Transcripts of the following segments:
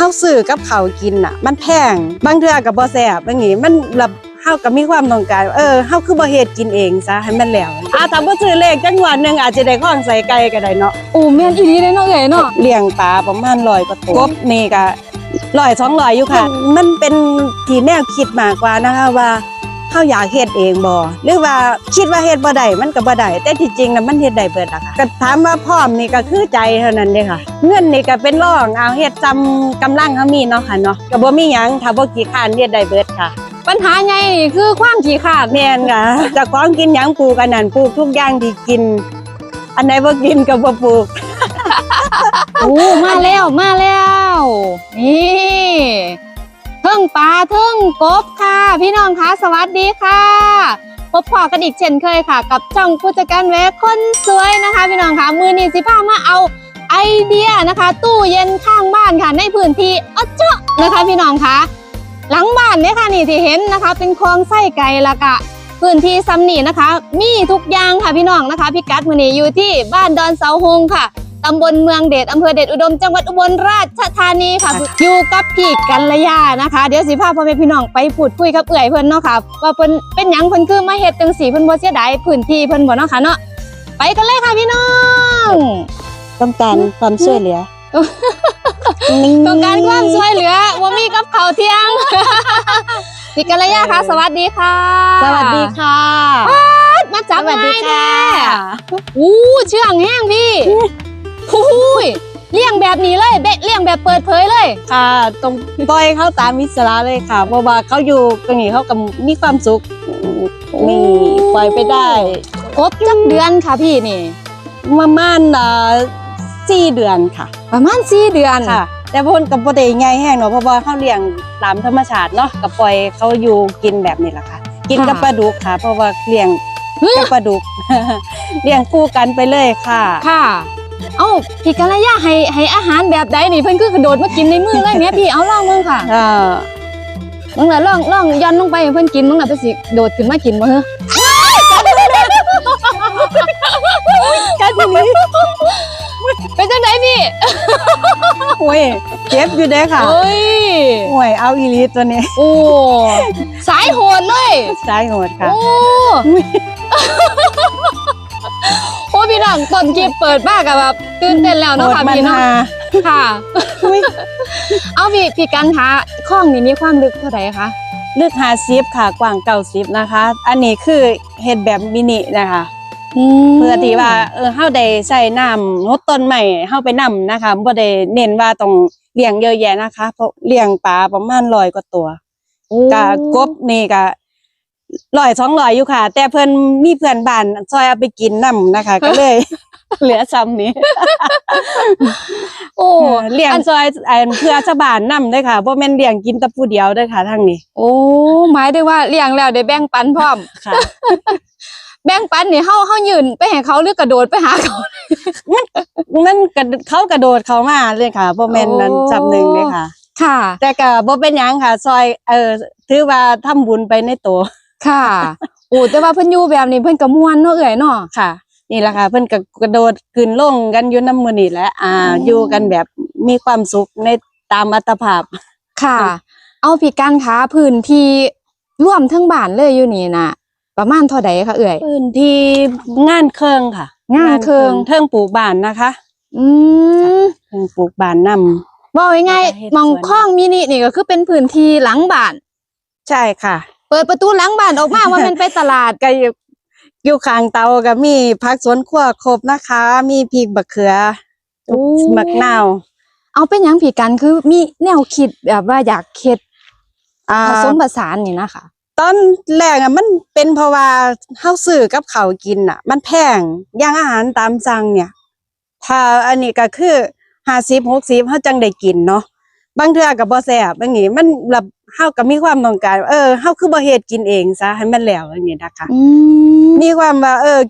เฮาซื้อกับเขาวกินน่ะ มันแพงบางเทื่อก็บ่แซ่บอย่างงี้มันแบบเฮาก็มีความต้องการเออเฮาคือบ่เฮ็ดกินเองซะให้มันแล้วอ่าถ้าบ่ซื้อเลขจังหวัดนึงอาจจะได้ของใส่ไก่ก็ได้เนาะโอ้แม่นอีหลีเลยเนาะเอ้ยเนาะเลี้ยงปลาประมาณ100กว่าตัวกบนี่ก็100 200อยู่ค่ะ มันเป็นที่แนวคิดมากกว่านะคะว่า เฮาอยากเฮ็ดเองบ่หรือว่าคิดว่าเฮ็ดบ่ได้มันก็บ่ได้แต่ที่จริงน่ะมันเฮ็ดได้เบิดล่ะค่ะก็ถามว่าพร้อมนี่ก็คือใจเท่านั้นเด้ค่ะ เงินนี่ก็เป็นรองเอาเฮ็ดจำกำลังเฮามีเนาะค่ะเนาะก็บ่มีหยังถ้าบ่ขี้คร้านเฮ็ดได้เบิดค่ะ ปัญหาใหญ่นี่คือความขี้ขลาดแม่นค่ะเจะของกินหยังปลูกอันนั้นปลูกทุกอย่างที่กิน อันไหนบ่กินก็บ่ปลูกโอ้มาแล้วมาแล้วนี่เทิ งปลาเทิงกบค่ะ พี่น้องคะสวัสดีค่ะ พบพอกันอีกเช่นเคยค่ะ กับช่องผู้จัดการแวะคนสวยนะคะ พี่น้องคะมือนี้สิพามาเอาไอเดียนะคะ ตู้เย็นข้างบ้านค่ะ ในพื้นที่อเจาะนะคะ พี่น้องคะหลังบ้านเนี่ยค่ะนี่ที่เห็นนะคะ เป็นคลองไส้ไก่ละกะพื้นที่ซ้ำนี่นะคะ มีทุกอย่างค่ะพี่น้องนะคะ พิกัดมือนี้อยู่ที่บ้านดอนเสาหงค่ะ ตำบลเมืองเดชอำเภอเดชอุดม จังหวัดอุบลราชธานีค่ะค่ะ อยู่กับพี่กัลยานะคะ เดี๋ยวสิพาพ่อแม่พี่น้องไปพูดคุยกับเอื่อยเพิ่นเนาะค่ะว่าเพิ่นเป็นหยังเพิ่นคือมาเฮ็ดจังสีเพิ่นบ่เสียดายพื้นที่เพิ่นบ่เนาะค่ะเนาะไปกันเลยค่ะพี่น้องต้องการความช่วยเหลือต้องการความช่วยเหลือว่ามีกับเขาวเที่ยงพี่กัลยาค่ะ สวัสดีค่ะ สวัสดีค่ะมาจับสวัสดีไม้ค่ะแน่อู้เชื่องแห้งพี่ หูยเลี้ยงแบบนี้เลยเบะเลี้ยงแบบเปิดเผยเลย ค่ะ ตรงปล่อยเขาตามอิสระเลยค่ะเพราะว่าเขาอยู่ตรงนี้เขาก็มีความสุขมีปล่อยไปได้ครบจักเดือนค่ะพี่นี่ประมาณอ่าสี่เดือนค่ะ ประมาณสี่เดือนค่ะ แต่พนกับปกติไงแห้งเนาะเพราะว่าเขาเลี้ยงตามธรรมชาติเนาะกับปล่อยเขาอยู่กินแบบนี้แหละค่ะ กินกับปลาดุกค่ะ เพราะว่าเลี้ยงเฮ้ยกับปลาดุกเลี้ยงคู่กันไปเลยค่ะค่ะ เอ้าพี่กัลยาให้ให้อาหารแบบใดนี่เพิ่นคือกระโดดมากินในมือเลยแม่พี่เอาลองมึงค่ะอ่ามึงน่ะลองลองย้อนลงไปให้เพิ่นกินมึงน่ะไปสิโดดขึ้นมากินบ่เฮ้อกันทีนี้เป็นจังไดพี่โอ้ยเจ็บอยู่เด้อค่ะเอ้ยโอ้ยเอาอีหลีตัวนี้โอ้สายโหดเลยสายโหดค่ะโอ้โอ้พี่น้องต้นคลิปเปิดมากอะแบบตื่นเต้นแล้วเนาะค่ะโหดมันพี่เนาะหาค่ะอุ๊ยเอาพี่พี่กันคะข้องนี้มีความลึกเท่าไหร่คะลึกหาซิฟค่ะกว้างเก้าซิฟนะคะ อันนี้คือเฮ็ดแบบมินินะคะเพื่อที่ว่าเออเฮาได้ใส่น้ำงดต้นใหม่เฮาไปนํนะคะบ่ได้เน้นว่าต้องเลี้ยงเยอะแยะนะคะเพราะเลี้ยงปลาประมาณ100กว่าตัวโอ้กะกบนี่ก็ ร้อยสองร้อยอยู่ค่ะ แต่เพิ่นมีเพื่อนบ้านซอยเอาไปกินนํนะคะ ก็เลย เหลือซ้ำนี้โอ้เลี้ยงซอยอันเพื่อชาวบ้านนํเด้อค่ะบ่แม่นเลี้ยงกินแต่ผู้เดียวเด้อค่ะทางนี้ โอ้หมายถึงว่าเลี้ยงแล้วได้แบ่งปันพร้อมค่ะ แบ่งปันนี่เฮาเฮายืนไปให้เขาหรือกระโดดไปหาเขานั่นก็เขากระโดดเข้ามาเลยค่ะบ่แม่นนั้นจำหนึ่งเลยค่ะ ค่ะ แต่ก็บ่เป็นหยังค่ะ ซอย เออถือว่าทำบุญไปในตัว ค่ะโอ้แต่ว่าเพิ่นอยู่แบบนี้เพิ่นก็ม่วนเนาะเอ้อยเนาะค่ะ นี่แหละค่ะ เพิ่นก็กระโดดขึ้นลงกันอยู่น้ำมือนี่แหละอ่าอ๋อออยู่กันแบบมีความสุขในตามอัตภาพ ค่ะ เอาพี่กันคะพื้นที่ร่วมทั้งบ้านเลยอยู่นี่น่ะ ประมาณเท่าใดคะเอ่ยพื้นที่งานเครื่องค่ะ งานเครื่องเทิงปลูกบ้านนะคะ อืมเทิงปลูกบ้านนำบอกง่ายแล้วก็เฮ็ดๆมองสวนข้องมินินี่ก็คือเป็นพื้นที่หลังบ้าน ใช่ค่ะ เปิดประตูหลังบ้านออกมาว่ามันไปตลาดก็อยู่อยู่ข้างเตาก็มีผักสวนครัวครบนะคะ มีพริกบะเขือโอ้มะนาว เอาเป็นหยังพี่กันคือมีแนวคิดแบบว่าอยากเฮ็ดอ่าผสมผสานนี่นะคะตอนแรกอะมันเป็นเพราะว่าเฮาซื้อกับเขาวกินอะ มันแพงอย่างอาหารตามสั่งเนี่ย ถ้าอันนี้ก็คือห้าสิบหกสิบเฮาจังได้กินเนาะบางเทื่อก็บ่แซ่บอย่างงี้มันแบบ เฮาก็มีความต้องการ เออเฮาคือบ่เฮ็ดกินเองซะให้มันแล้วอย่างงี้นะคะอืมมีความว่าเออ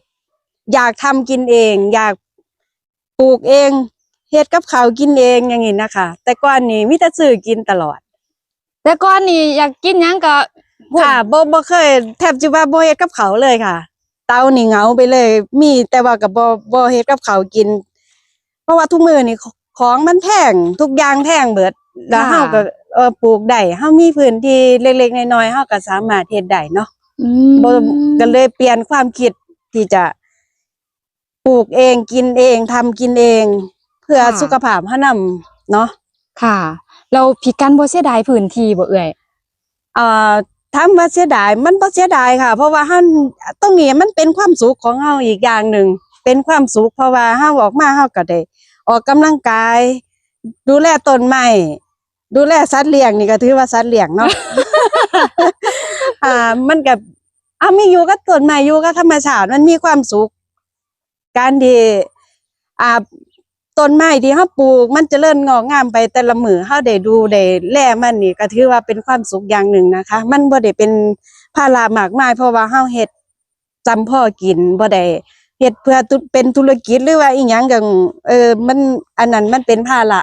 อยากทำกินเอง อยากปลูกเองเฮ็ดกับข้าวกินเองอย่างงี้นะคะแต่ก่อนนี้มีแต่ซื้อกินตลอด แต่ก่อนนี่อยากกินหยังก็ค่ะบ่บ่เคย แทบจะว่าบ่เฮ็ดกับเขาวเลยค่ะ เตานี่เหงาไปเลย มีแต่ว่าก็บ่บ่เฮ็ดกับเขาวกิน เพราะว่าทุกมื้อนี่ของมันแพงทุกอย่างแพงเบิด แล้วค่ะเฮาก็ เออปลูกได้เฮามีพื้นที่เล็ก ๆน้อยๆเฮาก็สามารถเฮ็ดได้เนาะอืบ่มก็เลยเปลี่ยนความคิดที่จะปลูกเองกินเองทำกินเอง เพื่อสุขภาพเฮานำเนาะค่ะ เราพี่กันบ่เสียดายพื้นที่บ่เอ่ยเอ่อถามว่าเสียดายมันบ่เสียดายค่ะ เพราะว่าเฮาตรงนี้มันเป็นความสุขของเฮาอีกอย่างหนึ่งเป็นความสุขเพราะว่าเฮาออกมาเฮาก็ได้ออกกำลังกาย ดูแลต้นไม้ ดูแลสัตว์เลี้ยงนี่ก็ถือว่าสัตว์เลี้ยงเนาะ อ่า มันก็อ่ามีอยู่กับต้นไม้อยู่กับธรรมชาติมันมีความสุข การที่อ่าต้นไม้ที่เฮาปลูก มันเจริญงอกงามไปแต่ละมือเฮาได้ดูได้แลมันนี่ก็ถือว่าเป็นความสุขอย่างหนึ่งนะคะ มันบ่ได้เป็นภาระมากมายเพราะว่าเฮาเฮ็ดจำพ่อกินบ่ได้เฮ็ดเพื่อตุเป็นธุรกิจหรือว่าอีหยังจังเออมันอันนั้นมันเป็นภาระ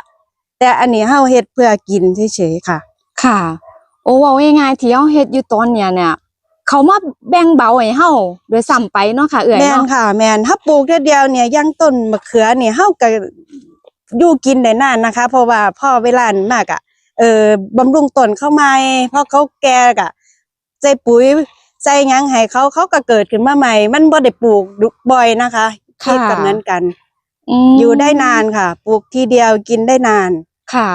แต่อันนี้เฮาเฮ็ดเพื่อกินเฉยๆค่ะ ค่ะ โอ้เว้าง่ายๆที่เฮาเฮ็ดอยู่ตอนเนี้ยเนี่ย เขามาแบ่งเบาให้เฮาโดยซ้ำไปเนาะค่ะ เอ่ยแม่นเนาะค่ะ แม่นถ้าปลูกเดียวเดียวเนี่ยอยังต้นมะเขือเนี่ยเฮาก็อยู่กินได้นานนะคะ เพราะว่าพอเวลานั้นมากอะเออบำรุงต้นเข้ามาพอเขาแก่กะใส่ปุ๋ยใส่หยังให้เขาเขาก็เกิดขึ้นมาใหม่ มันบ่ได้ปลูกบ่อยนะคะคิดกับนั้นกันม อยู่ได้นานค่ะ ปลูกทีเดียวกินได้นาน ค่ะ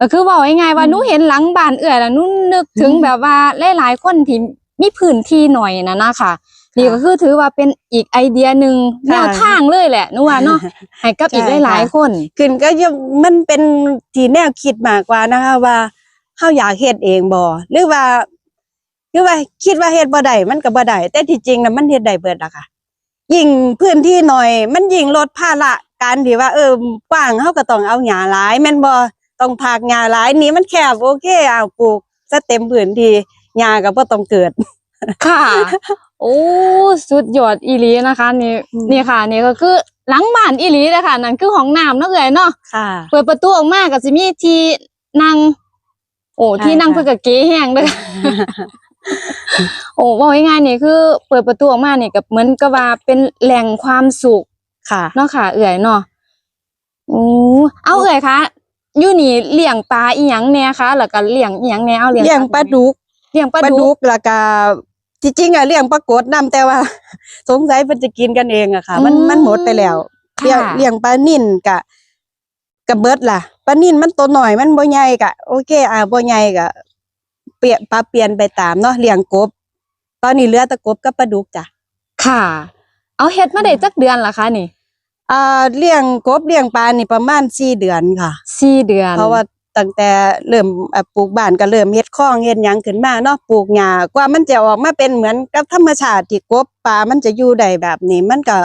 ก็คือเว้าง่ายๆว่าอืมหนูเห็นหลังบ้านเอื้อยแล้วหนูนึกถึงอืมแบบว่าหลายๆคนที่มีพื้นที่หน่อยนะนะค่ะค่ะนี่ก็คือถือว่าเป็นอีกไอเดียหนึ่งแนค่ะวทางเลยแหละหนูว่าเนาะให้กับอีกใช่หลายค่ะๆคนขึ้นก็ยังมันเป็นที่แนวคิดมากกว่านะคะว่าเฮาอยากเฮ็ดเองบ่หรือว่า หรือว่าคิดว่าเฮ็ดบ่ได้มันก็บ่ได้แต่ที่จริงน่ะมันเฮ็ดได้เบิดล่ะค่ะ ยิ่งพื้นที่หน่อย มันยิ่งลดภาระการที่ว่า เออกว้างเฮาก็ต้องเอาหญ้าหลายแม่นบ่ต้องพากหญ้าหลายนี่มันแคบโอเคเอาปลูกซะเต็มพื้นที่หญ้าก็บ่ต้องเกิด ค่ะ โอ้สุดยอดอีหลีนะคะ นี่อืม นี่ค่ะ นี่ก็คือหลังบ้านอีหลีเลยค่ะ นั่นคือห้องน้ำเนาะเอ่ยเนาะค่ะ เปิดประตูออกมาก็จะมีที่นั่ง โอ้ใช่ที่นั่งค่ะ เพื่อกับเก๋แห้งเด้อ โอ้ว่าง่ายๆนี่คือ เปิดประตูออกมานี่ก็เหมือนกับว่าเป็นแหล่งความสุขค่ะเนาะค่ะ เอื่อยเนาะโอ้เอาเอื่อยคะอยู่นี่เลี้ยงปลาอีหยังแหน่คะแล้วก็เลี้ยงอีหยังแหน่เอาเลี้ยงเลี้ยงปลาดุกเลี้ยงปลาปลาดุดุกกแล้วก็ที่จริงอะเลี้ยงปลากดนํแต่ว่า สงสัยมันจะกินกันเองอะค่ะ มันอืมมันหมดไปแล้วเลี้ยงค่ะเลี้ยงปลานิ่นกะกะเบิดล่ะปลานิ่นมันตัวหน่อยมันบ่ใหญ่กะโอเค อะบ่ใหญ่กะ เปลี่ยนปลาเปลี่ยนไปตามเนาะเลี้ยงกบ ตอนนี้เหลือแต่กบกับปลาดุกจ้ะค่ะ เอาเฮ็ดมาได้จักเดือนละคะนี่อ่าเลี้ยงกบเลี้ยงปลานี่ประมาณ4เดือนค่ะ สี่เดือนเพราะว่าตั้งแต่เริ่มเอ่อปลูกบ้านก็เริ่มเฮ็ดคลองเฮ็ดหยังขึ้นมาเนาะปลูกหญ้ากว่ามันจะออกมาเป็นเหมือนกับธรรมชาติที่กบปลามันจะอยู่ได้แบบนี้ มันก็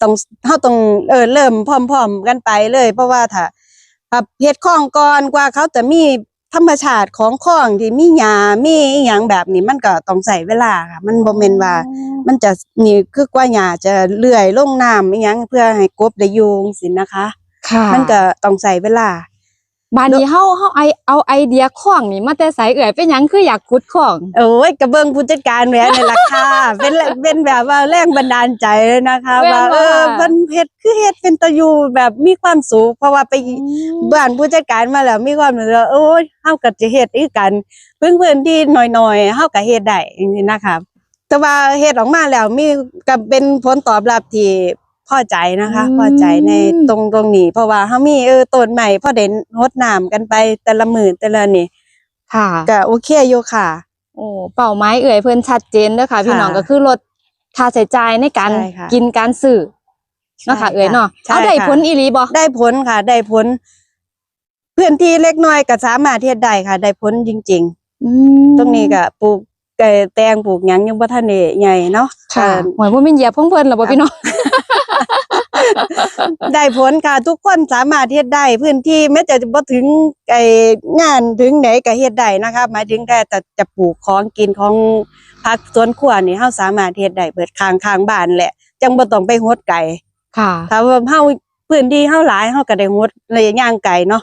ต้องเฮาต้องเออเริ่มพร้อม ๆ กันไปเลย เพราะว่าถ้าถ้าเฮ็ดคลองก่อนกว่าเขาจะมี ธรรมชาติของคลองที่มีหญ้ามีอีหยังแบบนี้มันก็ต้องใช้เวลาค่ะ มันบ่แม่นว่า มันจะนี่คือกว่าหญ้าจะเลื่อยลงน้ำอีหยังเพื่อให้กบได้อยู่จังซี่นะคะ ค่ะ มันก็ต้องใช้เวลา บานนี้เฮาเฮาไอเอาไอเดียของนี่มาแต่ไสเอื่อยเป็นหยังคืออยากขุดของโอ้ยกระเบื้องผู้จัดการแหวนในราคาเป็นแหละเป็นแบบว่าแรงบันดาลใจเลยนะคะแม่นว่าเออว่าเพิ่นเฮ็ดคือเฮ็ดเป็นตะอยู่แบบมีความสุขเพราะว่าไปบ้านผู้จัดการมาแล้วมีความรู้สึกว่าโอ้ยเฮาก็จะเฮ็ดอีกกันเพิ่งพื้นที่น้อยๆเฮาก็เฮ็ดได้จริงๆนะคะแต่ว่าเฮ็ดออกมาแล้วมีก็เป็นผลตอบรับที่ พอใจนะคะอืมพอใจในตรงตรงนี้ เพราะว่าเฮามีเออต้นใหม่พอได้รดน้ำกันไปแต่ละมื้อแต่ละนี่ค่ะก็โอเคอยู่ค่ะ โอ้เป้าหมายเอ่ยเพิ่นชัดเจนเด้อค่ะ พี่น้องค่ะก็คือลดค่าใช้จ่ายในการใช่ค่ะกินการซื้อเนาะค่ะใช่เอ่ยเนาะใช่เอาได้ค่ะผลอีหลีบ่ได้ผลค่ะ ได้ผลพื้นที่เล็กน้อยก็สามารถเฮ็ดได้ค่ะ ได้ผลจริงอืมๆตรงนี้ก็ปลูกไก่แตงปลูกหยังยังบ่ทันได้ใหญ่เนาะค่ะก็หวยบ่แม่นเหยียบของเพิ่นหรอบ่พี่น้อง ได้ผลค่ะทุกคนสามารถเฮ็ดได้พื้นที่แม้จะบ่ถึงไอ้งานถึงไหนก็เฮ็ดได้นะคะหมายถึงแค่แต่จะปลูกของกินของผักสวนครัวนี่เฮาสามารถเฮ็ดได้เบิดข้างๆบ้านแหละ จังบ่ต้องไปฮดไก่ค่ะถ้าว่าเฮาพื้นที่เฮาหลายเฮาก็ได้ฮดระยะย่างไก่เนาะ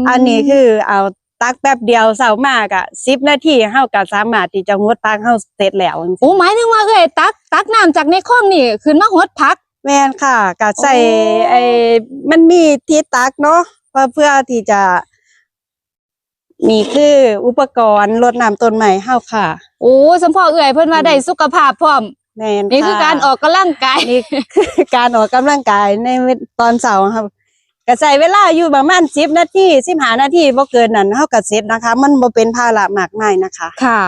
มอันนี้คือเอาตักแป๊บเดียวเสามากอะสิบนาทีเฮาก็สามารถที่จะงดพักเฮาเสร็จแล้วจังซี้โอ้หมายถึงว่าเอ่ยตักตักน้ำจากในคลองนี่ขึ้นมาหดพัก แม่นค่ะก็ใส่โอ้ไอ้มันมีที่ตักเนาะเพื่อเพื่อที่จะนี่คืออุปกรณ์รดน้ำต้นไม้เฮาค่ะ โอ้สมพอเอื่อยเพิ่นว่าได้สุขภาพพร้อมแม่นนี่คือการออกกำลังกายนี่คือการออกกำลังกายในตอนเช้าครับก็ใช้เวลาอยู่ประมาณ10นาที15นาทีบ่เกินนั้นเฮาก็เสร็จนะคะ มันบ่เป็นภาระมากมายนะคะ ค่ะ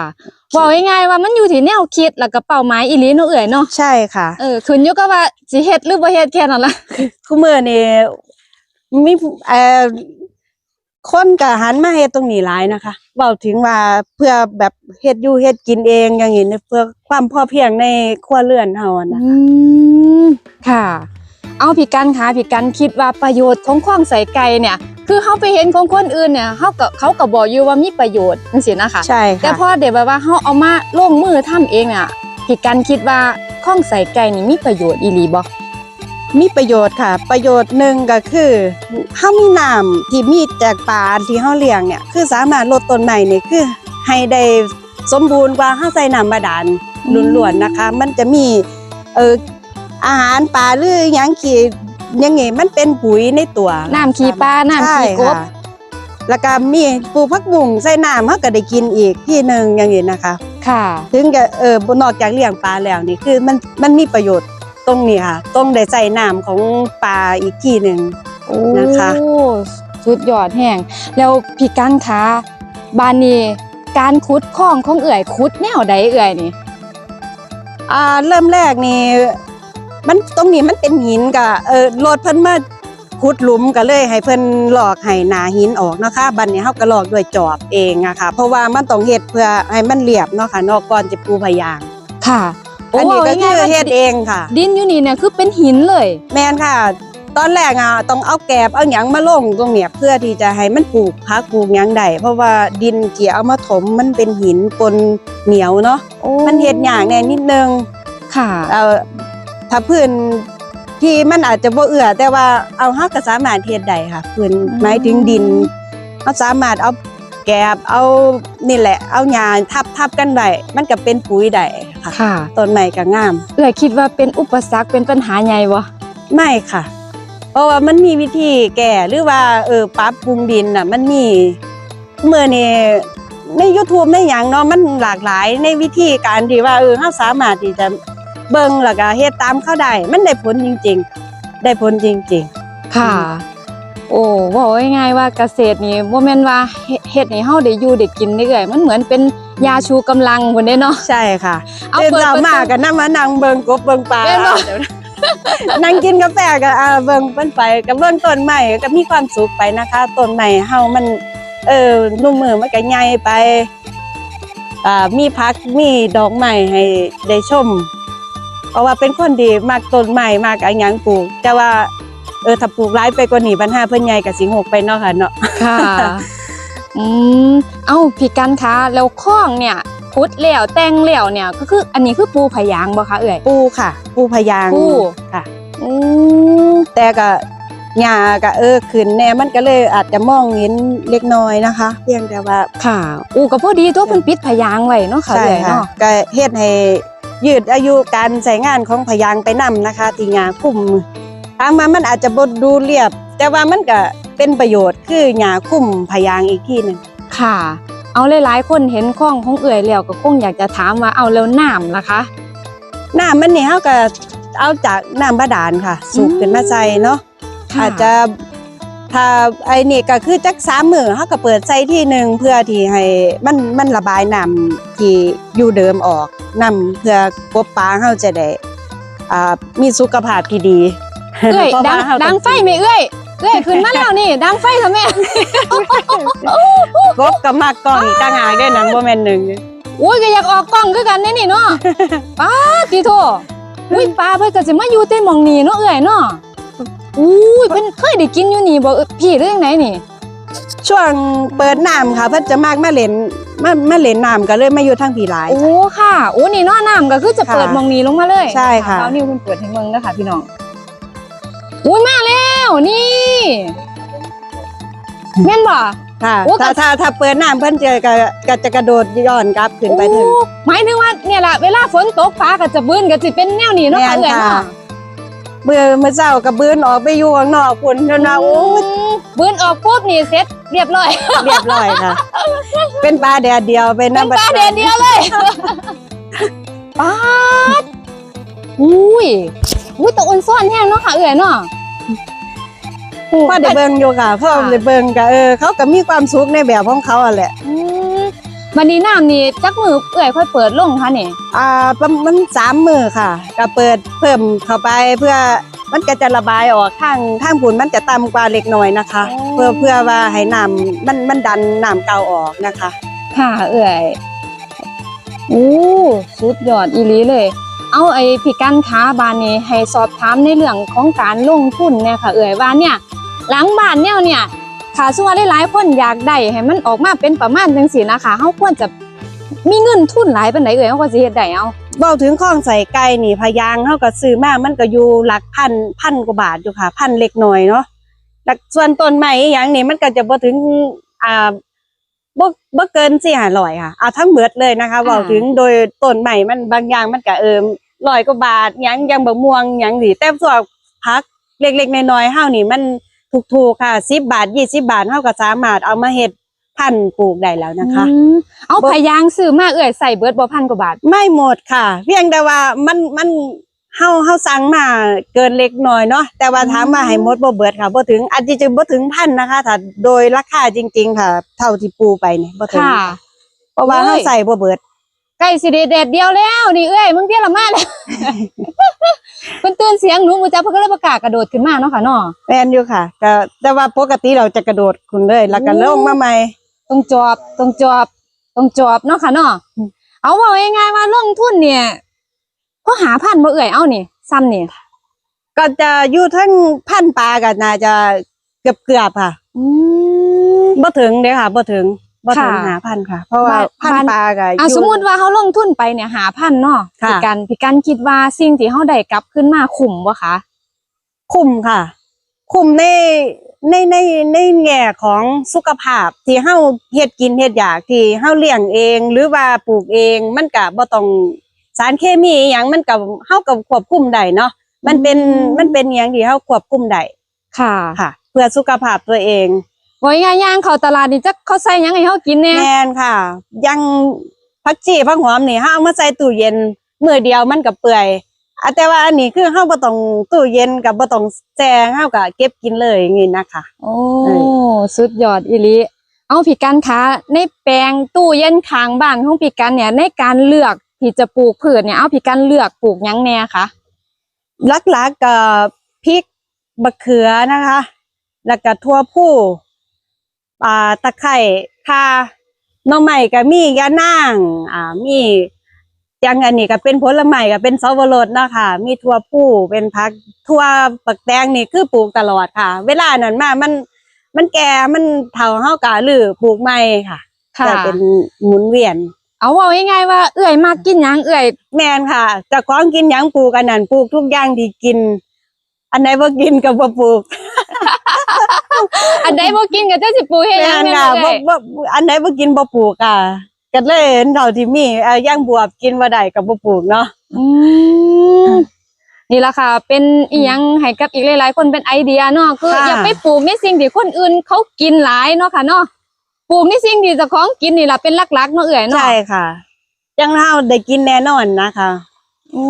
บอกง่ายๆว่ามันอยู่ที่แนวคิดแล้วก็เป้าหมายอีหลีเนาะเอื่อยเนาะใช่ค่ะเออขึ้นอยู่กับว่าสิเฮ็ดหรือบ่เฮ็ดแค่นั้นล่ะคุมื้อนี่มีเอ่อคนก็หันมาเฮ็ดตรงนี้หลายนะคะเว้าถึงว่าเพื่อแบบเฮ็ดอยู่เฮ็ดกินเองอย่างนี้เพื่อความพอเพียงในครัวเรือนเฮาอะนะอืมค่ะ เอาพี่กันค่ะพี่กันคิดว่าประโยชน์ของข้องใส่ไก่เนี่ย คือเฮาไปเห็นของคนอื่นเนี่ยเฮาก็เขาก็บอกอยู่ว่ามีประโยชน์จังซี่นะคะใช่แต่ค่ะพอเดี๋ยวแบบว่าเฮาเอามาลงมือทำเองเนี่ยพี่กันคิดว่าข้องใส่ไก่นี่มีประโยชน์อีหลีบ่มีประโยชน์ค่ะ ประโยชน์หนึ่งก็คือเฮามีน้ำที่มีจากปลาที่เฮาเลี้ยงเนี่ยคือสามารถลดต้นไม้นี่คือให้ได้สมบูรณ์กว่าเฮาใส่น้ำบาดาลล้วนๆนะคะ มันจะมีเอ่อ อาหารปลาหรือหยังขี้อยังไงมันเป็นปุ๋ยในตัวน้ำขี้ปลาน้ำขี้กบใช่ค่ะแล้วก็มีปลูกผักบุ้งใส่น้ำเฮาก็ได้กินอีกที่หนึงอย่างนี้นะคะ ค่ะ ถึงจะเออนอกจากเลี้ยงปลาแล้วนี่คือมันมันมีประโยชน์ตรงนี้ค่ะ ตรงได้ใส่น้ำของปลาอีกที่หนึ่งนะคะโอ้สุดยอดแห่ง แล้วพี่กันคะบ้านนี้การขุดข้องของเอื่อยขุดแนวใดเอื่อยนี่ อ่าเริ่มแรกนี่ มันตรงนี้มันเป็นหินก็เออรถเพิ่นมาขุดหลุมก็เลยให้เพิ่นหลอกให้หนาหินออกเนาะคะบัดนี้เฮาก็หลอกด้วยจอบเองอะค่ะ เพราะว่ามันต้องเฮ็ดเพื่อให้มันเรียบเนาะค่ะเนอกก่อนจะปูพยางค่ะอันนี้ก็โง่ายๆว่าคือเฮ็ดเองค่ะ ดินอยู่นี่เนี่ยคือเป็นหินเลย แม่นค่ะ ตอนแรกอะต้องเอาแกบเอาหยังมาลงตรงเนี้ยเพื่อที่จะให้มันปลูกพักปลูกหยังได้เพราะว่าดินที่เอามาถมมันเป็นหินปนเหนียวเนาะมันเฮ็ดยากแน่นิดนึงค่ะเอ่อ ถ้าพื้นที่มันอาจจะบ่เอื้อแต่ว่าเอาเฮาก็สามารถเฮ็ดได้ค่ะพื้นอืมหมายถึงดินเฮาสามารถเอาแกบเอานี่แหละ เอาหญ้าทับทับกันได้มันก็เป็นปุ๋ยได้ค่ะค่ะต้นไม้ก็งาม เอื่อยคิดว่าเป็นอุปสรรคเป็นปัญหาใหญ่บ่ไม่ค่ะ เพราะว่ามันมีวิธีแก้หรือว่าเออปรับปรุงดินน่ะ มันมีเมื่อนี่ใน YouTube ในหยังเนาะมันหลากหลายในวิธีการที่ว่าเออเฮาสามารถที่จะ เบิ่งแล้วก็เฮ็ดตามเขาได้มันได้ผลจริง ๆ ได้ผลจริงค่ะ โอ้บอกง่ายๆว่าเกษตรนี่บ่แม่นว่าเฮ็ดเฮ็ดให้เฮาได้อยู่ได้กินได้เอื่อยมันเหมือนเป็นยาชูกำลังพุ่นเด้เนาะๆใช่ค่ะเอาตื่นเปิดเช้าเปิดมาก็นั่งมานั่งเบิ่งกบเบิ่งปลาแม่นบ่เดี๋ยวนะนั่งกินกาแฟก็อ่าเบิ่งเพิ่นไปก็เบิ่งต้นไม้ก็มีความสุขไปนะคะต้นไม้เฮามัน เออนุ่มมือมันก็ใหญ่ไปอ่ามีพักมีดอกไม้ให้ได้ชม เพราะว่าเป็นคนที่มักต้นไม้มากอันหยังปลูก แต่ว่าเออถ้าปลูกหลายไปกว่านี้ปัญหาเพิ่นใหญ่ก็สิหกไปเนาะค่ะเนาะค่ะอืมเอ้าพี่กันคะแล้วข้องเนี่ยพุดแล้วแต่งแล้วเนี่ยก็คืออันนี้คือปูพยางบ่คะเอ่ยปูค่ะ ปูพยางปูค่ะอืมแต่ก็หญ้าก็เออขึ้นแน่มันก็เลยอาจจะมองเห็นเล็กน้อยนะคะ เพียงแต่ว่าค่ะ อู้ก็พอดีตัวเพิ่นปิดพยางไว้เนาะค่ะใช่เอ่ยค่ะเนาะก็เฮ็ดให้ ยืดอายุการใช้งานของพยางไปนํนะคะที่หญ้าคุ้มถามว่ามันอาจจะบ่ดูเรียบ แต่ว่ามันก็เป็นประโยชน์คือหญ้าคุ้มพยางอีกทีหนึงค่ะ เอาหลายๆ คนเห็นข้องของเอ่ยแล้วก็คงอยากจะถามว่าเอาแล้วน้ำล่ะคะน้ำมันนี่เฮาก็เอาจากน้ำบาดาลค่ะ สูบขึ้นมาใส่เนาะค่ะอาจจะ ถ้าไอ้นี่ก็คือจักสามมือเฮาก็เปิดใส่ที่หนึ่งเพื่อที่ให้มันมันระบายน้ำที่อยู่เดิมออกน้ำเพื่อกบปลาเฮาจะได้อ่ามีสุขภาพที่ดีเอ้ยพราะดัว่างเฮาดังไฟไหมเอ้ยเอ้ยขึ้นมาแล้วนี่ ดังไฟทำไมกบกับมากกล้องอีกต่างหากด้วยนั้นบ่แม่นหนึ่ง อุ้ยก็อยากออกกล้องคือกันแน่นี่เนาะ ป้าติโทอุ้ยป้าเพิ่นก็สิมาอยู่เต้นหมองนี่เนาะเอ้ยเนาะ อุ้ยเพิ่นเคยได้กินอยู่นี่บ่เอ้ยพี่หรือจังไดนี่ ช่วงเปิดน้ำค่ะเพิ่นจะมากมาเล่นมามาเล่นน้ำก็เลยมาอยู่ทางพี่หลาย โอ้ค่ะโอ้นี่เนาะน้ำก็คือจะค่ะเปิดหมองนี้ลงมาเลยใช่ค่ะเอานิ้วเพิ่นเปิดให้เบิ่งนะคะพี่น้องอุ้ยมาแล้วนี่แม่นบ่ ค่ะโอ้ถ้าก็ถ้าถ้าเปิดน้ำเพิ่นจะก็ก็จะกระโดดย้อนกลับขึ้นไปถึง โอ้หมายถึงว่าเนี่ยล่ะเวลาฝนตกฟ้าก็จะบื้นก็สิเป็นแนวนี้เนาะค่ะแม่เอ้ยนค่ะ เนาะ เบื่อเมื่อเช้ากับบื้นออกไปอยู่ข้างนอกพุ่นจนว่าโอ้ยบืนออกปุ๊บนี่เสร็จเรียบร้อย เรียบร้อยค่ะ เป็นปลาแดดเดียวเป็นเป็นน้ำปลาเดียวเดียวเลยปาดอุ้ยอุ้ยแตะอุ่นซ่อนแห้งเนาะค่ะเอื่อยเนาะพ่อได้เบิ่งอยู่ค่ะพ่อค่ะได้เบิ่งก็เออเขาก็มีความสุขในแบบของเขาอะแหละ อืม วันนี้น้ำนี่จักมือเอื่อยค่อยเปิดลงค่ะนี่อ่าประมาณสามมือค่ะ ก็เปิดเพิ่มเข้าไปเพื่อมันก็จะระบายออกข้างข้างบุญมันจะต่ำกว่าเล็กน้อยนะคะ เพื่อเพื่อว่าให้น้ำมันมันดันน้ำเก่าออกนะคะ ค่ะเอื่อยอู้สุดยอดอีหลีเลย เอาไอ้พี่กันค้าบานนี้ให้สอบถามในเรื่องของการลงทุนเนี่ยค่ะ เอื่อยว่าเนี่ย หลังบ้านเนี่ยเนี่ย ถ้าสมมุติว่าหลายๆคนอยากได้ให้มันออกมาเป็นประมาณจังซี่นะคะเฮาควรจะมีเงินทุนหลายปานใดเอ่ยเฮาก็สิเฮ็ดได้เอาเว้าถึงข้องใส่ไก่นี่พะยางเฮาก็ซื้อมามันก็อยู่หลักพันพันกว่าบาทอยู่ค่ะ พันเล็กน้อยเนาะแล้วส่วนต้นไม้อหย่างนี้มันก็จะบ่ถึงอ่าบ่บ่เกิน4-500ค่ะเอาทั้งเบิดเลยนะคะเว้าถึงโดยต้นไม้มันบางอย่างมันก็เอิมร้อยกว่าบาทหยังอยังบะม่วงหยังนี่แต่ส่วนผักเล็กๆน้อยๆเฮานี่มัน ถูกๆค่ะ10บาท20บาทเฮาก็สามารถเอามาเฮ็ดพันธุ์ปลูกได้แล้วนะคะ อืมเอาบ่ พยางซื้อมาเอ่ยใส่เบิดบ่พันกว่าบาท ไม่หมดค่ะ เพียงแต่ว่ามันมันเฮาเฮาสั่งมาเกินเล็กน้อยเนาะแต่ว่าอืมถามมาให้หมดบ่เบิดค่ะบ่ถึงอาจจะจะบ่ถึงพันนะคะถ้าโดยราคาจริง ๆ ค่ะ เท่าที่ปูไปนี่บ่ถึงค่ะ เพราะว่าโอ้ยเฮาใส่บ่เบิด ใกล้สิได้แดดเดียวแล้วนี่เอ้ยมึงเพี้ยนละมาแล้วเพิ่นตื่นเสียงหนูมูจักเพิ่นก็เลยประกล้าศกระโดดขึ้นมาเนาะค่ะเนาะแม่นอยู่ค่ะก็แต่ว่าปกติเราจะกระโดดขึ้นเลยแล้วก็โอ้ลงมาใหม่ตรงจอบตรงจอบตรงจอบเนาะค่ะเนาะอืมเอาว่าง่ายๆว่าลงทุนเนี่ยเขาหาพันบ่เอ่ยเอานี่ซ้ำนี่ก็จะอยู่ทั้งพันปลาก็น่าจะเกือบๆค่ะอืมบ่ถึงเด้อค่ะบ่ถึง บ่ถึงค่ะหาพันค่ะ เพราะว่าบ้านพันปลาก็อะอยู่สมมุติว่าเขาลงทุนไปเนี่ยหาพันเนาะค่ะพี่กันพี่กันคิดว่าสิ่งที่เขาได้กลับขึ้นมาคุ้มบ่คะคุมค่ะ คุมในในในในแง่ของสุขภาพที่เฮาเฮ็ดกินเฮ็ดอยากที่เฮาเลี้ยงเอง หรือว่าปลูกเองมันก็บ่ต้องสารเคมีอหยังมันก็เฮาก็ควบคุมได้เนาะมันเป็นอืมมันเป็นอหยังที่เฮาควบคุมได้ค่ะค่ะ เพื่อสุขภาพตัวเอง ว่าง่ายๆย่างเขาตลาดนี่จะเขาใส่หยังให้เขากินแน่แม่นค่ะ ยังผักชีผักหอมนี่เฮาเอามาใส่ตู้เย็นมื้อเดียวมันก็เปื่อยอะแต่ว่าอันนี้คือเฮาบ่ต้องตู้เย็นกับบ่ต้องแช่เฮาก็เก็บกินเลยอย่างงี้นะคะ โอ้เอสุดยอดอีหลีเอาพี่กันคะในแปลงตู้เย็นข้างบ้านของพี่กันเนี่ย ในการเลือกที่จะปลูกพืชเนี่ยเอาพี่กันเลือกปลูกหยังแน่คะหลักๆก็พริกมะเขือนะคะ แล้วก็ทั่วผู้ อ่าตะไคร่ข่าหน่อไม้ก็มียานางอ่ามีอย่างอันนี้ก็เป็นผลไม้ก็เป็นสับปะรดเนาะค่ะ มีทั่วผู้เป็นผักทั่วปักแตงนี่คือปลูกตลอดค่ะ เวลานั้นมามันมันแก่มันเฒ่าเฮากะหรือปลูกใหม่ค่ะค่ะจะเป็นหมุนเวียน เอาว่าง่ายๆว่าเอื่อยมากกินหยังเอื่อย แม่นค่ะเจะของกินหยังปลูกอันนั้นปลูกทุกอย่างที่กิน อันไหนบ่กินก็บ่ปลูก อันใดบ่กินก็จะสิปลูกเฮ็ดหแม่ยังนแม่นค่ะบ่บ่เอ่ยบ่อันไหนบ่กินบ่ปลูกอะก็เลยเห็นเท่าที่มีเอ่อย่างบวบกินบ่ได้ก็บ่ปลูกเนาะ อืมนี่ล่ะค่ะ เป็นอีหยังให้กับอีกหลายๆ คนเป็นไอเดียเนาะคือค่ะ อย่าไปปลูกในสิ่งที่คนอื่นเขากินหลายเนาะค่ะเนาะปลูกในสิ่งที่เจ้าของกินนี่ล่ะเป็นหลักๆเนาะเอื่อยเนาะ ใช่ค่ะจังเฮาได้กินแน่นอนนะคะโอ้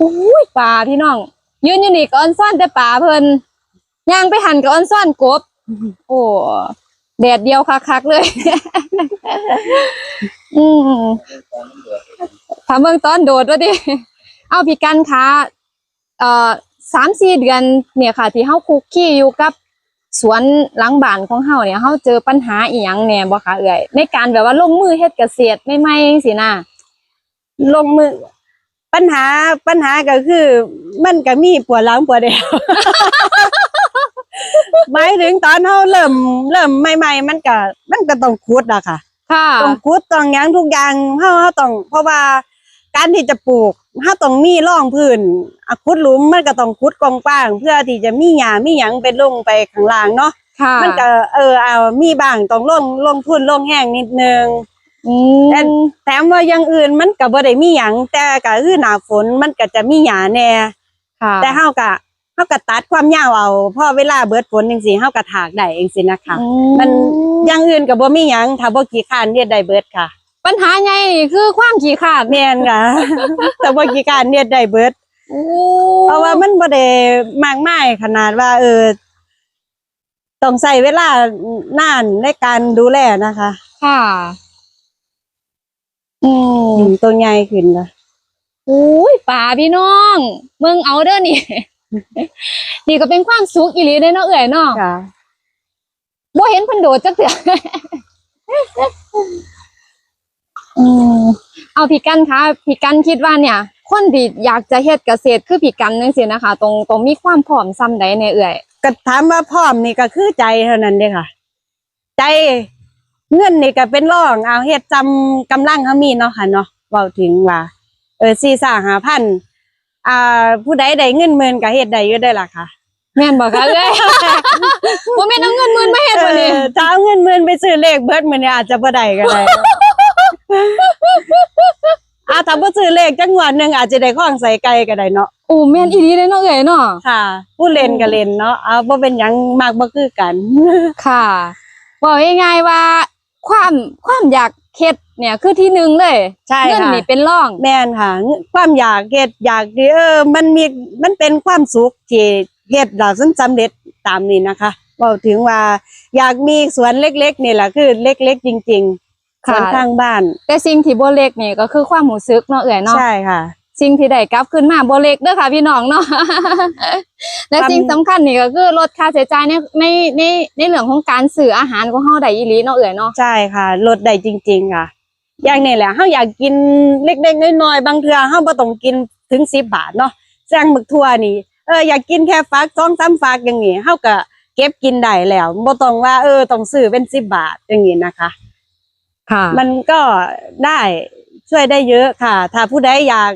อุ้ยปลาพี่น้อง ยืนอยู่นี่ก็ออนซ่อนแต่ปลาเพิ่น ย่างไปหันก็ออนซ่อนกบ โอ้แดดเดียวคักๆเลย อืมถามเมืองตอนโดดว่าดิ เอาพี่กันคะเอ่อสามสี่เดือนเนี่ยค่ะ ที่เฮาคุกคี้อยู่กับสวนหลังบ้านของเฮาเนี่ยเฮาเจอปัญหาอีหยังแน่บ่คะเอ่ยในการแบบว่าลงมือเฮ็ดเกษตรใหม่ๆสินะลงมือ ปัญหาปัญหาก็คือ มันก็มีปวดหลังปวดเอว หมายถึงตอนเฮาเริ่มเริ่มใหม่ ๆ มันก็มันก็ต้องขุดอะค่ะค่ะ ต้องขุดต้องหยังทุกอย่างเฮาเฮาต้อง เพราะว่าการที่จะปลูกเฮาต้องมีร่องพื้นอะขุดหลุมมันก็ต้องขุดกว้างๆเพื่อที่จะมีหญ้ามีหยังเป็นลงไปข้างล่างเนาะค่ะมันก็เออเอามีบ้างต้องลงลงทุนลงแห้งนิดนึง อืแต่มแถมว่าอย่างอื่นมันก็บ่ได้มีหยังแต่ก็คือหน้าฝนมันก็จะมีหญ้าแน่ ค่ะ แต่เฮาก็าก็ตัดความยาวเอาพอเวลาเบิดฝนจังซี่เฮาก็ถากได้เองสินะคะ มันอย่างอื่นก็บ่มีหยังถ้าบ่ขี้คร้านเฮ็ดได้เบิดค่ะปัญหาใหญ่นี่คือความขี้ขลาดแม่นค่ะ แต่บ่ขี้คร้านเฮ็ดได้เบิดเพราะว่ามันบ่ได้มากมายขนาดว่า เออต้องใช้เวลานานในการดูแลนะคะ ค่ะอืมอืมตัวใหญ่ขึ้นนะอุ้ยป่าพี่น้องเมืองเอาเด้อนี่ นี่ก็เป็นความสุขอีหลีเด้อเนาะเอ่ยเนาะค่ะบ่เห็นเพิ่นโดดจักเทื่อ อืมเอาพี่กันคะพี่กันคิดว่าเนี่ย คนที่อยากจะเฮ็ดเกษตรคือพี่กันจังซี่นะคะ ตรงตรงมีความพร้อมซ้ำใดในเอ่ยก็ถามว่าพร้อมนี่ก็คือใจเท่านั้นเด้ค่ะ ใจเงินนี่ก็เป็นร่องเอาเฮ็ดจำกำลังเขามีเนาะค่ะเนาะเว้าถึงว่า เออสี่สาหาพัน อ่า ผู้ใดได้เงินหมื่นก็เฮ็ดได้อยู่ได้อล่ะค่ะ แม่นบ่คะเอ้ยบ่แม่นเอาเงินหมื่นมาเฮ็ดบ่นี่เออถ้าเอาเงินหมื่นไปซื้อเลขเบิดมื้อนี้อาจจะบ่ได้ก็ได้ อ่าถ้าบ่ซื้อเลขจังหวัดหนึงอาจจะได้ของใส่ไก่ก็ได้เนาะโอ้แม่นอีหลีเด้อเนาะเอ่ยเนาะค่ะ ผู้เล่นก็เล่นเนาะเอาบ่เป็นหยังมากบ่คือกัน ค่ะบอกง่ายๆว่า ความความอยากเฮ็ด เนี่ยคือที่หนึ่งเลยใช่เงินค่ะนี่เป็นร่อง แม่นค่ะ ความอยากเฮ็ดอยากที่เออ มันมีมันเป็นความสุขที่เฮ็ดแล้วมันสำเร็จตามนี้นะคะเว้าถึงว่าอยากมีสวนเล็กๆนี่แหละคือเล็กๆจริงๆสค่ะ วนข้างบ้าน แต่สิ่งที่บ่เล็กนี่ก็คือความรู้สึกเนาะเอ่ยเนาะ ใช่ค่ะ สิ่งที่ได้กลับขึ้นมาบ่เล็กเด้อค่ะพี่น้องเนาะ และความสิ่งสำคัญนี่ก็คือลดค่าใช้จ่ายในในในในเรื่องของการซื้ออาหารของเฮาได้อีหลีเนาะเอ่ยเนาะใช่ค่ะลดได้จริง ๆ ค่ะ อย่างนี้แหละเฮาอยากกินเล็กๆน้อยๆบางเทื่อเฮาบ่ต้องกินถึง10บาทเนาะแซงหมึกทั่วนี่เอออยากกินแค่ฟัก2-3ฟักอย่างนี้เฮาก็เก็บกินได้แล้วบ่ต้องว่าเออต้องซื้อเป็น10บาทอย่างนี้นะคะ ค่ะ มันก็ได้ช่วยได้เยอะค่ะ ถ้าผู้ใดอยาก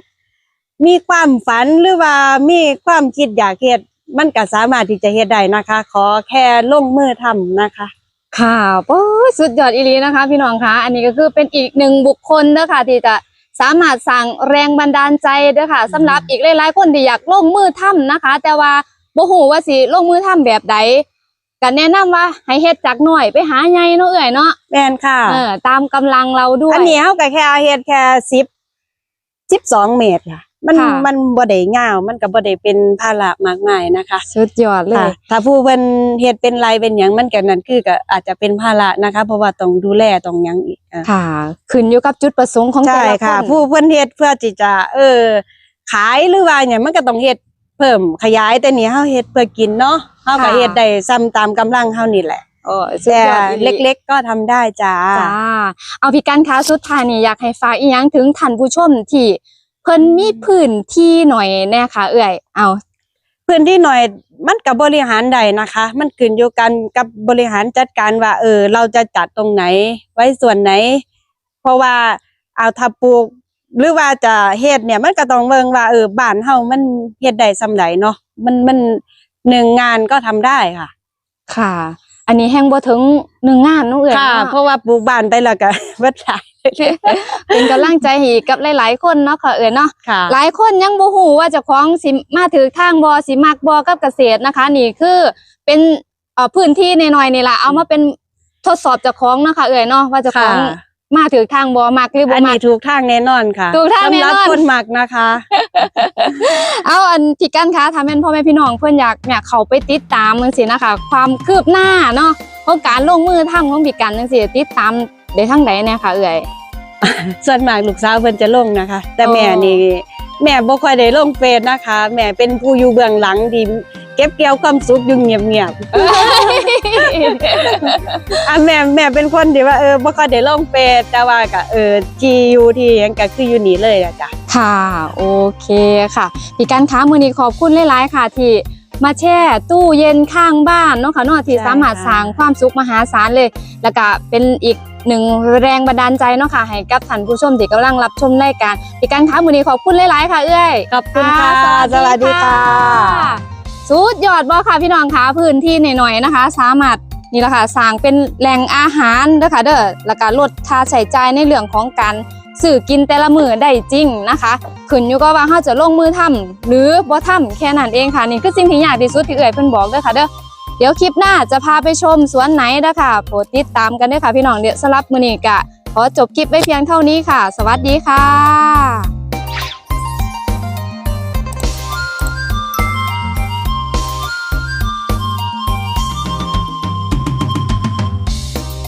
มีความฝันหรือว่ามีความคิดอยากเฮ็ดมันก็สามารถที่จะเฮ็ดได้นะคะ ขอแค่ลงมือทำนะคะ ค่ะโอ้ยสุดยอดอีหลีนะคะ พี่น้องคะอันนี้ก็คือเป็นอีกหนึ่งบุคคลเด้อค่ะที่จะสามารถสั่งแรงบันดาลใจเด้อค่ะสำหรับอีกหลายๆคนที่อยากลงมือทำนะคะ แต่ว่าบ่ฮู้ว่าสิลงมือทำแบบใดก็แนะนำว่าให้เฮ็ดจากน้อยไปหาใหญ่เนาะเอ่ยเนาะแม่นค่ะเออตามกำลังเราด้วยอันนี้เฮาก็แค่เฮ็ดแค่สิบสิบสองเมตรค่ะ มันค่ะ มันบ่ได้ยาวมันก็บ่ได้เป็นภาระมากมายนะคะสุดยอดเลค่ะย ถ้าผู้เพิ่นเฮ็ดเป็นไรเป็นหยังมันก็นั่นคือก็อาจจะเป็นภาระนะคะ เพราะว่าต้องดูแลต้องหยังอีกอะค่ะ ขึ้นอยู่กับจุดประสงค์ของแต่ใช่ละคค่ะนผู้เพิ่นเฮ็ดเพื่อที่จะ เออ ขายหรือว่าหยังมันก็ต้องเฮ็ดเพิ่มขยายแต่นี่เฮาเฮ็ดเพื่อกินเนาะเฮาก็เฮ็ดได้ซ้ำตามกำลังเฮานี่แหละโอ้สุดแต่ยอดอีห เล็กๆก็ทำได้จ้า จ้าเอาพี่กันคะสุดท้ายนี่อยากให้ฝากอีหยังถึงท่านผู้ชมที่ เพิ่นมีพื้นที่หน่อยแน่ค่ะ เอื่อยเอาพื้นที่หน่อยมันกับบริหารใดนะคะ มันขึ้นอยู่กันกับบริหารจัดการว่า เออ เราจะจัดตรงไหน ไว้ส่วนไหน เพราะว่าเอาถ้าปลูก หรือว่าจะเฮ็ดเนี่ย มันก็ต้องเบิ่งว่าเออบ้านเฮามันเฮ็ดได้ส่ำใดเนาะมันมันหนึ่งงานก็ทำได้ค่ะ ค่ะ อันนี้แห้งบ่ถึงหนึ่งงานเน้องเอื่อยค่ะเนาะเพราะว่าปลูกบ้านไปแล้วก็เบิดหลาย เป็นกำลังใจให้กับหลาย ๆ คนเนาะค่ะเอื่อยเนาะค่ะ หลายคนยังบ่ฮู้ว่าเจ้าของสิมาถือทางบ่สิมักบ่กับเกษตรนะคะ นี่คือเป็นเอ่อพื้นที่น้อยๆนี่ล่ะเอามาเป็นทดสอบเจ้าของเนาะค่ะเอื่อยเนาะว่าเจ้าของค่ะ มาถือทางบ่มักหรือบ่อันมันี้ก ถูกทางแน่นอนค่ะถูกทางแน่นอน สำหรับคนมักนะคะ เอาอันพี่กันคะถ้าแม่นพ่อแม่พี่น้องเพื่อนอยากอยากเข้าไปติดตามจังซี่นะคะ ความคืบหน้าเนาะของการลงมือทำของพี่กันจังซี่ติดตาม ได้ทางใดเนี่ยค่ะ เอ่ยส่วนมากลูกสาวเพิ่นจะลงนะคะ แต่อ๋อแม่นี่แม่บ่ค่อยได้ลงเฟซนะคะ แม่เป็นผู้อยู่เบื้องหลังที่เก็บเกี่ยวความสุขอยู่เงียบๆอะแม่แม่เป็นคนที่ว่าเออบ่ค่อยได้ลงเฟซแต่ว่าก็เออที่อยู่ที่หยังก็คืออยู่นี่เลยอะจ้ะค่ะ โอเคค่ะพี่กันคะมื้อนี้ขอบคุณหลายๆค่ะที่มาแช่ตู้เย็นข้างบ้านเนาะค่ะเนาะที่สามารถสร้างความสุขมหาศาลเลย แล้วก็เป็นอีก หนึ่งแรงบันดาลใจเนาะค่ะให้กับท่านผู้ชมที่กำลังรับชมรายการพี่กันคะมื้อนี้ขอบคุณหลายๆค่ะเอ้ยขอบคุณค่ะสวัสดีค่ะค่ะ สุดยอดบ่ค่ะพี่น้องคะพื้นที่หน่อยๆนะคะ สามารถนี่แหละค่ะสร้างเป็นแหล่งอาหารเด้อค่ะเด้อแล้วก็ลดค่าใช้จ่ายในเรื่องของการสื่อกินแต่ละมือได้จริงนะคะขึ้นอยู่กับว่าเฮาจะลงมือทำหรือบ่ทำแค่นั้นเองค่ะนี่คือสิ่งที่ยากที่สุดที่เอ่ยเพิ่นบอกเด้อค่ะเด้อ เดี๋ยวคลิปหน้าจะพาไปชมสวนไหนนะคะโปรดติดตามกันด้วยค่ะพี่น้องเดี๋ยวสลับมือนี้กะขอจบคลิปไว้เพียงเท่านี้ค่ะ สวัสดีค่ะ